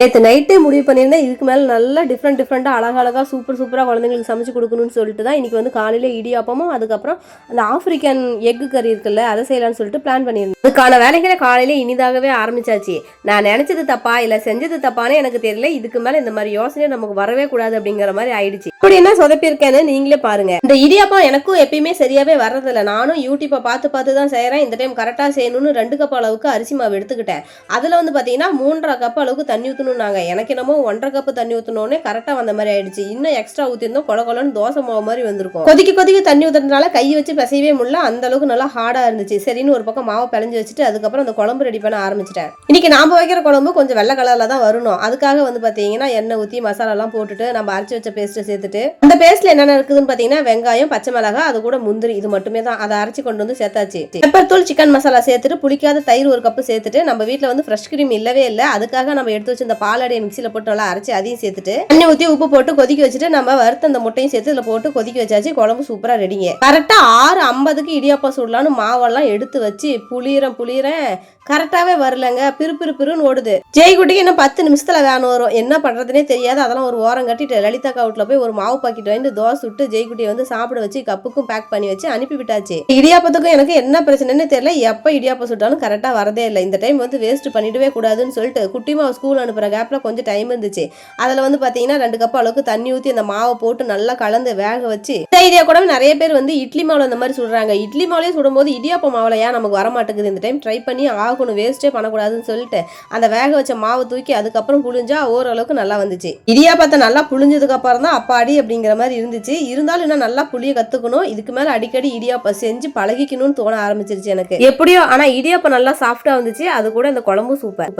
நேற்று நைட்டே முடிவு பண்ணியிருந்தேன். இதுக்கு மேலே நல்லா டிஃப்ரெண்ட் டிஃப்ரெண்ட்டாக அழகழகாக சூப்பர் சூப்பராக குழந்தைங்களுக்கு சமைச்சு கொடுக்கணும்னு சொல்லிட்டு தான் இன்றைக்கி வந்து காலையில் இடியாப்பமும் அதுக்கப்புறம் அந்த ஆஃப்ரிக்கன் எக்கு கறி இருக்குல்ல அதை செய்யலாம்னு சொல்லிட்டு பிளான் பண்ணியிருந்தேன். அதுக்கான வேலைகளை காலையிலே இனிதாகவே ஆரம்பிச்சாச்சு. நான் நினச்சது தப்பா இல்லை செஞ்சது தப்பானே எனக்கு தெரியல. இதுக்கு மேலே இந்த மாதிரி யோசனை நமக்கு வரவே கூடாது அப்படிங்கிற மாதிரி ஆயிடுச்சு. அப்படி என்ன சொதப்பியிருக்கேன்னு நீங்களே பாருங்க. இந்த இடியாப்பம் எனக்கும் எப்பயுமே சரியாவே வர்றதில்ல. நானும் யூடியூப்பை பார்த்து பார்த்து தான் செய்கிறேன் இந்த டைம் கரெக்டாக செய்யணும்னு ரெண்டு கப் அளவுக்கு அரிசி மாவு எடுத்துக்கிட்டேன். அதில் வந்து பார்த்தீங்கன்னா மூன்றரை கப் அளவுக்கு தண்ணி ஊற்றணும்னாங்க எனக்கு என்னமோ ஒன்றரை கப்பு தண்ணி ஊற்றணும்னே கரெக்டாக வந்த மாதிரி ஆயிடுச்சு. இன்னும் எக்ஸ்ட்ரா ஊற்றிருந்தோம் கொல கொலன்னு தோசை மாவு மாதிரி வந்திருக்கும். கொதிக்க கொதிக்க தண்ணி ஊற்றுறதுனால கை வச்சு பிசையவே முடியல. அந்த அளவுக்கு நல்லா ஹார்டாக இருந்துச்சு. சரின்னு ஒரு பக்கம் மாவை பிணைஞ்சு வச்சுட்டு அதுக்கப்புறம் அந்த குழம்பு ரெடி பண்ண ஆரம்பிச்சிட்டேன். இன்னைக்கு நாம வைக்கிற குழம்பு கொஞ்சம் வெள்ளை கலரில் தான் வரணும். அதுக்காக வந்து பார்த்தீங்கன்னா எண்ணெய் ஊற்றி மசாலாலாம் போட்டுட்டு நம்ம அரைச்சி வச்ச பேஸ்ட்டை சேர்த்துட்டு அந்த பேஸ்ட்ல என்னென்ன இருக்குதுன்னு பாத்தீங்கன்னா வெங்காயம் பச்சை மிளகாய் அது கூட முந்திரி இது மட்டுமே தான். அதை அரைச்சி கொண்டு வந்து சேர்த்தாச்சு. பெப்பர் தூள் சிக்கன் மசாலா சேர்த்துட்டு புளிக்காத தயிர் ஒரு கப்பு சேர்த்துட்டு நம்ம வீட்டில் வந்து ஃப்ரெஷ் கிரீம் இல்லவே இல்லை. அதுக்காக நம்ம எடுத்து வச்சு இந்த பாலாடையை மிக்சியில் போட்டு நல்லா அரைச்சி அதையும் சேர்த்துட்டு தண்ணி ஊற்றி உப்பு போட்டு கொதிக்க வச்சுட்டு நம்ம வறுத்த அந்த முட்டையும் சேர்த்து இதில் போட்டு கொதிக்க வச்சாச்சு. குழம்பு சூப்பராக ரெடிங்க கரெக்டாக ஆறு ஐம்பதுக்கு இடியாப்பா சுடலான்னு மாவெல்லாம் எடுத்து வச்சு புளியறேன் புளியறேன். கரெக்டாகவே வரலங்க. பிறு பிறு பிறுன்னு ஓடுது. ஜெய்குட்டிக்கு இன்னும் பத்து நிமிஷத்துல வேணும் வரும். என்ன பண்றதுனே தெரியாது. அதெல்லாம் ஒரு ஓரம் கட்டிட்டு லலிதா கவுட்ல போய் ஒரு மாவு பாக்கெட் வாங்கிட்டு தோசை சுட்டு ஜெய்குட்டியை வந்து சாப்பிட வச்சு கப்புக்கும் பேக் பண்ணி வச்சு அனுப்பி விட்டாச்சு. இடியாப்பத்துக்கும் எனக்கு என்ன பிரச்சனைன்னு தெரியல. எப்போ இடியாப்பம் சுட்டாலும் கரெக்டாக வரதே இல்லை. இந்த டைம் வந்து வேஸ்ட் பண்ணிடவே கூடாதுன்னு சொல்லிட்டு குட்டிமா ஸ்கூல் அனுப்புகிற கேப்பில் கொஞ்சம் டைம் இருந்துச்சு. அதில் வந்து பார்த்தீங்கன்னா ரெண்டு கப் அளவுக்கு தண்ணி ஊற்றி அந்த மாவை போட்டு நல்லா கலந்து வேக வச்சு ஐடியா கூட நிறைய பேர் வந்து இட்லி மாவில் இந்த மாதிரி சுடுறாங்க இட்லி மாவிலே சுடும்போது இடியாப்ப மாவிலையா ஏன் நமக்கு வர மாட்டேங்குது இந்த டைம் ட்ரை பண்ணி ஆகணும் வேஸ்ட்டே பண்ணக்கூடாதுன்னு சொல்லிட்டு அந்த வேக வச்ச மாவு தூக்கி அதுக்கப்புறம் புழிஞ்சா ஓரளவுக்கு நல்லா வந்துச்சு. இடியாப்பத்தை நல்லா புழிஞ்சதுக்கு அப்புறம் தான் அப்பாடி அப்படிங்கிற மாதிரி இருந்துச்சு. இருந்தாலும் இன்னும் நல்லா புளிய கற்றுக்கணும் இதுக்கு மேலே அடிக்கடி இடியாப்பம் செஞ்சு பழகிக்கணும்னு தோண ஆரம்பிச்சிருச்சு எனக்கு. எப்படியோ ஆனால் இடியாப்பம் நல்லா சாஃப்டாக வந்துச்சு. அது கூட இந்த குழம்பும் சூப்பர்